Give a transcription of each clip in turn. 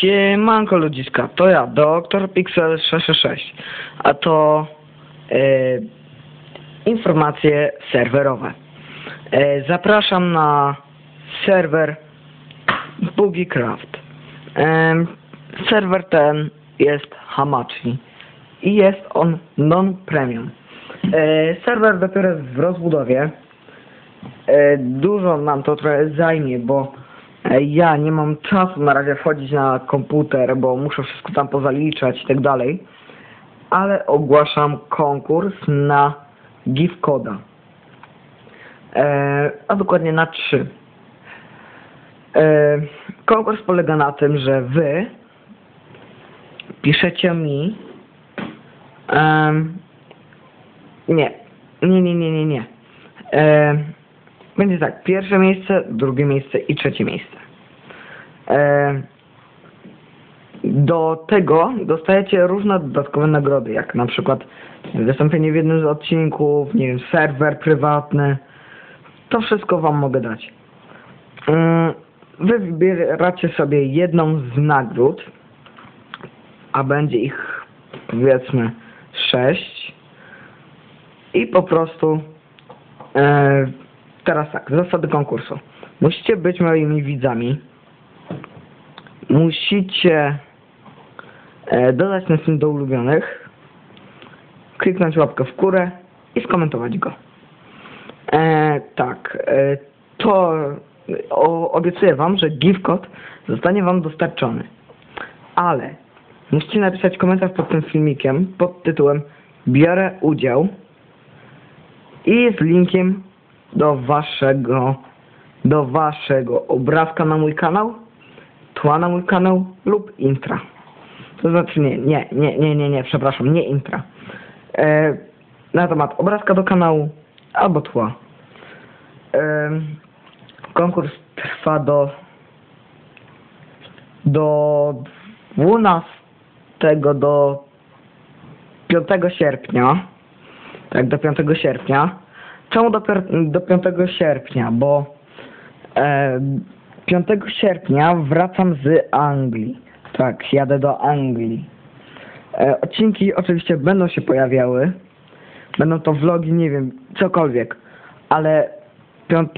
Siemanko ludziska, to ja, Doktor Pixel 666, a to e, informacje serwerowe. E, zapraszam na serwer BoogieCraft. E, serwer ten jest Hamachi i jest on non-premium. E, serwer dopiero jest w rozbudowie. E, dużo nam to trochę zajmie, bo ja nie mam czasu na razie wchodzić na komputer, bo muszę wszystko tam pozaliczać i tak dalej. Ale ogłaszam konkurs na GIF. E, a dokładnie na trzy. E, konkurs polega na tym, że wy piszecie mi em, nie, nie, nie, nie, nie, nie. E, będzie tak, pierwsze miejsce, drugie miejsce i trzecie miejsce. E, do tego dostajecie różne dodatkowe nagrody, jak na przykład wystąpienie w jednym z odcinków, nie wiem, serwer prywatny. To wszystko wam mogę dać. Mm, Wy wybieracie sobie jedną z nagród, a będzie ich powiedzmy sześć i po prostu e, teraz tak, zasady konkursu. Musicie być moimi widzami. Musicie e, dodać ten film do ulubionych, kliknąć łapkę w górę i skomentować go. E, tak, e, to o, obiecuję wam, że gift code zostanie wam dostarczony. Ale musicie napisać komentarz pod tym filmikiem pod tytułem Biorę udział i z linkiem do waszego do waszego obrazka na mój kanał, tła na mój kanał lub intra. To znaczy nie, nie, nie, nie, nie, nie, przepraszam, nie intra. E, na temat obrazka do kanału albo tła. E, konkurs trwa do do 12 do 5 sierpnia. Tak, do 5 sierpnia. Czemu do, do 5 sierpnia? Bo e, 5 sierpnia wracam z Anglii. Tak, jadę do Anglii. E, odcinki oczywiście będą się pojawiały. Będą to vlogi, nie wiem, cokolwiek. Ale 5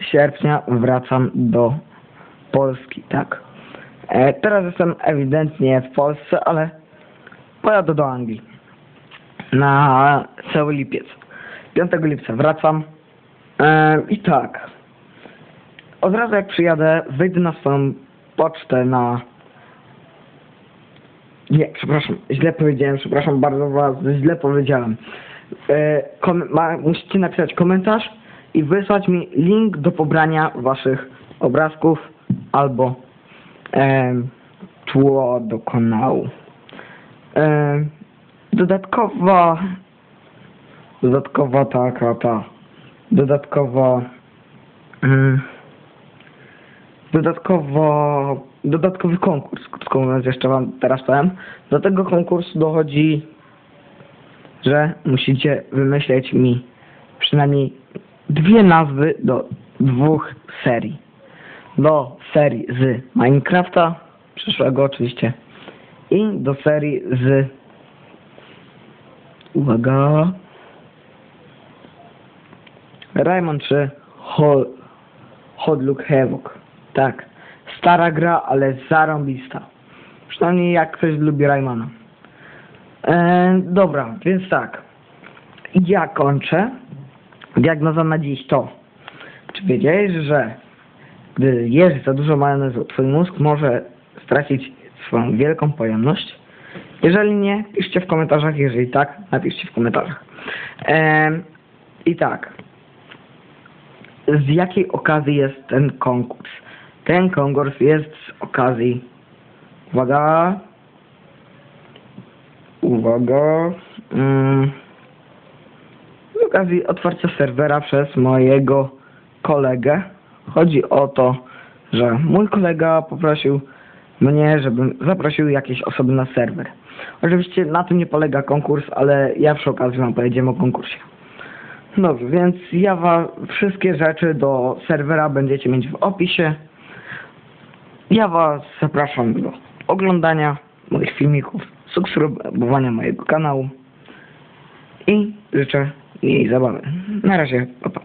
sierpnia wracam do Polski, tak. E, teraz jestem ewidentnie w Polsce, ale pojadę do Anglii na cały lipiec. 5 lipca wracam e, i tak. Od razu jak przyjadę, wyjdę na swoją pocztę na... Nie, przepraszam, źle powiedziałem, przepraszam bardzo was, źle powiedziałem. E, ma, musicie napisać komentarz i wysłać mi link do pobrania waszych obrazków albo tło do kanału. Dodatkowa dodatkowa taka ta dodatkowa mm, dodatkowo dodatkowy konkurs, krótko mówiąc jeszcze wam teraz powiem. Do tego konkursu dochodzi, że musicie wymyśleć mi przynajmniej dwie nazwy do dwóch serii. Do serii z Minecrafta, przyszłego oczywiście, i do serii z uwaga Rayman 3 Hot, Look Havoc. Tak. Stara gra, ale zarąbista. Przynajmniej jak ktoś lubi Raymana. E, dobra, więc tak. Ja kończę. Diagnoza na dziś to. Czy wiedziałeś, że gdy jesz za dużo majonezu, twój mózg może stracić swoją wielką pojemność? Jeżeli nie, piszcie w komentarzach. Jeżeli tak, napiszcie w komentarzach. E, I tak z jakiej okazji jest ten konkurs. Ten konkurs jest z okazji, uwaga, uwaga, mm, z okazji otwarcia serwera przez mojego kolegę. Chodzi o to, że mój kolega poprosił mnie, żebym zaprosił jakieś osoby na serwer. Oczywiście na tym nie polega konkurs, ale ja przy okazji wam powiedziałem o konkursie. Dobrze, więc ja wam wszystkie rzeczy do serwera będziecie mieć w opisie. Ja Was zapraszam do oglądania moich filmików, subskrybowania mojego kanału i życzę jej zabawy. Na razie, pa, pa.